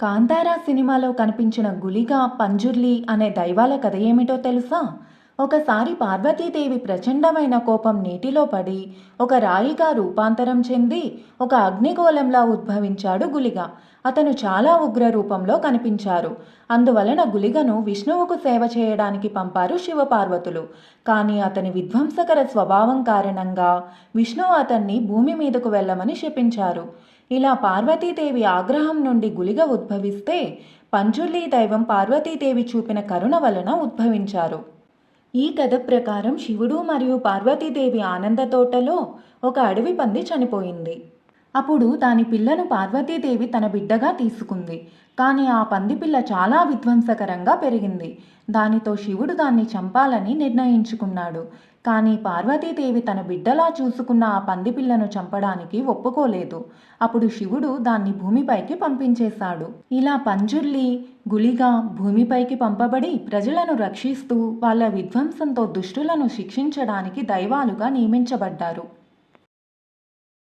కాంతారా సినిమాలో కనిపించిన గులిగా పంజుర్లి అనే దైవాల కథ ఏమిటో తెలుసా? ఒకసారి పార్వతీదేవి ప్రచండమైన కోపం నీటిలో పడి ఒక రాయిగా రూపాంతరం చెంది ఒక అగ్నిగోళంలా ఉద్భవించాడు గులిగ అతను చాలా ఉగ్ర రూపంలో కనిపించారు. అందువలన గులిగను విష్ణువుకు సేవ చేయడానికి పంపారు శివపార్వతులు. కానీ అతని విధ్వంసకర స్వభావం కారణంగా విష్ణువు అతన్ని భూమి మీదకు వెళ్ళమని శపించారు. ఇలా పార్వతీదేవి ఆగ్రహం నుండి గులిగ ఉద్భవిస్తే పంచుర్లీ దైవం పార్వతీదేవి చూపిన కరుణ వలన ఉద్భవించారు. ఈ కథ ప్రకారం శివుడు మరియు పార్వతీదేవి ఆనంద తోటలో ఒక అడవి పంది చనిపోయింది. అప్పుడు దాని పిల్లను పార్వతీదేవి తన బిడ్డగా తీసుకుంది. కానీ ఆ పందిపిల్ల చాలా విధ్వంసకరంగా పెరిగింది. దానితో శివుడు దాన్ని చంపాలని నిర్ణయించుకున్నాడు. కానీ పార్వతీదేవి తన బిడ్డలా చూసుకున్న ఆ పంది పిల్లను చంపడానికి ఒప్పుకోలేదు. అప్పుడు శివుడు దాన్ని భూమిపైకి పంపించేశాడు. ఇలా పంజుర్లి గులిగా భూమిపైకి పంపబడి ప్రజలను రక్షిస్తూ వాళ్ళ విధ్వంసంతో దుష్టులను శిక్షించడానికి దైవాలుగా నియమించబడ్డారు.